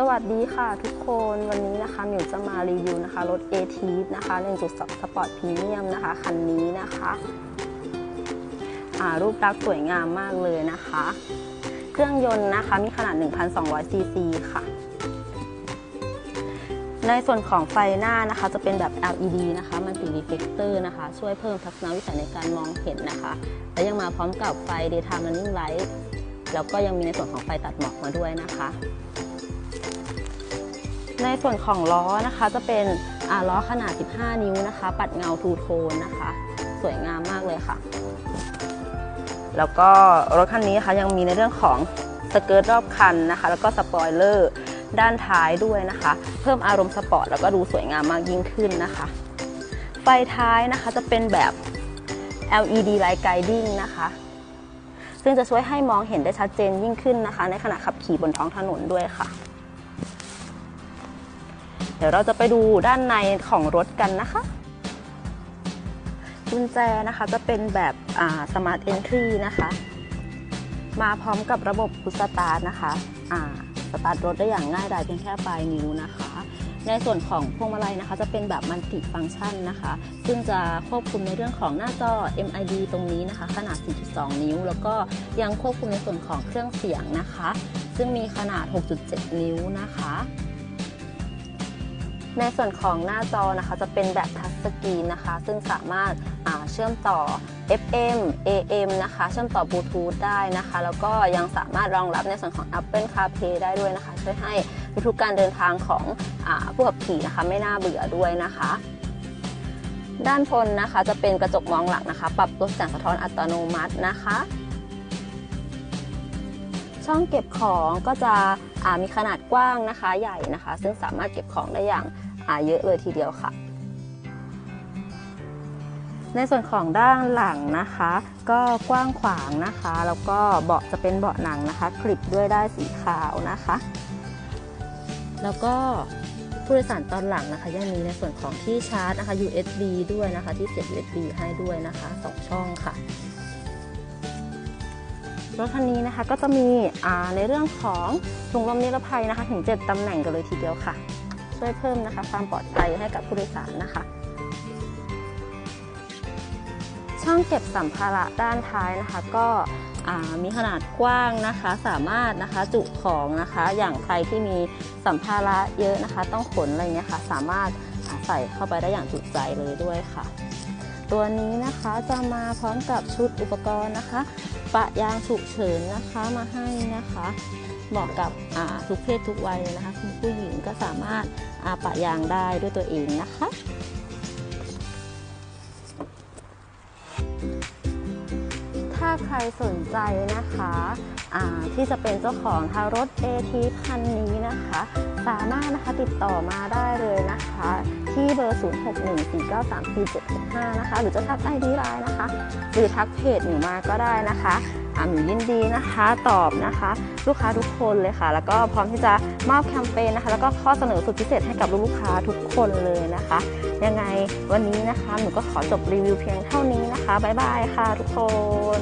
สวัสดีค่ะทุกคนวันนี้นะคะหมิวจะมารีวิวนะคะรถ a t นะคะ1.2 Sport Premium นะคะคันนี้นะคะรูปลักษณ์สวยงามมากเลยนะคะ เครื่องยนต์นะคะมีขนาด 1,200 ซีซีค่ะ ในส่วนของไฟหน้านะคะจะเป็นแบบ LED นะคะมันติ reflector นะคะ ช่วยเพิ่มทัศนวิสัยในการมองเห็นนะคะ และยังมาพร้อมกับไฟ daytime running light แล้วก็ยังมีในส่วนของไฟตัดหมอกมาด้วยนะคะ ในส่วนของล้อนะคะจะเป็นล้อขนาด 15 นิ้วนะคะ ปัดเงาทูโทนนะคะ สวยงามมากเลยค่ะ แล้วก็รถคันนี้นะคะยังมีในเรื่องของสเกิร์ตรอบคันนะคะ แล้วก็สปอยเลอร์ด้านท้ายด้วยนะคะ เพิ่มอารมณ์สปอร์ตแล้วก็ดูสวยงามมากยิ่งขึ้นนะคะ ไฟท้ายนะคะจะเป็นแบบ LED light guiding นะคะ ซึ่งจะช่วยให้มองเห็นได้ชัดเจนยิ่งขึ้นนะคะ ในขณะขับขี่บนท้องถนนด้วยค่ะ เดี๋ยวเราจะไปดูด้านในของรถกันนะคะ กุญแจนะคะจะเป็นแบบสมาร์ทเอนทรีนะคะ มาพร้อมกับระบบพุสตาร์นะคะสตาร์ทรถได้อย่างง่ายดายเพียงแค่ปลายนิ้วนะคะ ในส่วนของพวงมาลัยนะคะ จะเป็นแบบมัลติฟังก์ชันนะคะ ซึ่งจะควบคุมในเรื่องของหน้าจอ MID ตรงนี้นะคะ ขนาด 4.2 นิ้ว แล้วก็ยังควบคุมในส่วนของเครื่องเสียงนะคะ ซึ่งมีขนาด 6.7 นิ้วนะคะ ในส่วนของหน้าจอนะคะจะเป็นแบบทัชสกรีนนะคะ ซึ่งสามารถเชื่อมต่อ FM AM นะคะ เชื่อมต่อบลูทูธได้นะคะ แล้วก็ยังสามารถรองรับในส่วนของ Apple CarPlay ได้ด้วยนะคะ ช่วยให้ทุกการเดินทางของอผู้ขับขี่นะคะ ไม่น่าเบื่อด้วยนะคะ ด้านบนนะคะจะเป็นกระจกมองหลังนะคะ ปรับลดแสงสะท้อนอัตโนมัตินะคะช่องเก็บของก็จะมีขนาดกว้างนะคะใหญ่นะคะ ซึ่งสามารถเก็บของได้อย่าง เยอะเลยทีเดียวค่ะ ในส่วนของด้านหลังนะคะ ก็กว้างขวางนะคะ แล้วก็เบาะจะเป็นเบาะหนังนะคะ คลิปด้วยได้สีขาวนะคะ แล้วก็ผู้โดยสารตอนหลังนะคะยังมีในส่วนของที่ชาร์จนะคะ USB ด้วยนะคะ ที่เสียบ USB ให้ด้วยนะคะสองช่องค่ะรถคันนี้นะคะก็จะมีในเรื่องของถุงลมนิรภัยนะคะ ถึง 7ตำแหน่งกันเลยทีเดียวค่ะ ช่วยเพิ่มนะคะ ความปลอดภัยให้กับผู้โดยสารนะคะ ช่องเก็บสัมภาระด้านท้ายนะคะ ก็มีขนาดกว้างนะคะ สามารถนะคะจุของนะคะ อย่างใครที่มีสัมภาระเยอะนะคะ ต้องขนอะไรเงี้ยค่ะ สามารถใส่เข้าไปได้อย่างจุใจเลยด้วยค่ะ ตัวนี้นะคะจะมาพร้อมกับชุดอุปกรณ์นะคะ ปะยางฉุกเฉินนะคะมาให้นะคะ เหมาะกับทุกเพศทุกวัยเลยนะคะ คุณผู้หญิงก็สามารถปะยางได้ด้วยตัวเองนะคะถ้าใครสนใจนะคะ ที่จะเป็นเจ้าของทารถ AT คันนี้นะคะ สามารถนะคะติดต่อมาได้เลยนะคะ ที่เบอร์ 0614934765นะคะ หรือจะทักไอดีไลน์นะคะ หรือทักเพจหนูมาก็ได้นะคะหนูยินดีนะคะตอบนะคะ ลูกค้าทุกคนเลยค่ะ แล้วก็พร้อมที่จะมอบแคมเปญนะคะ แล้วก็ข้อเสนอสุดพิเศษให้กับลูกค้าทุกคนเลยนะคะ ยังไงวันนี้นะคะหนูก็ขอจบรีวิวเพียงเท่านี้นะคะบ๊ายบายค่ะทุกคน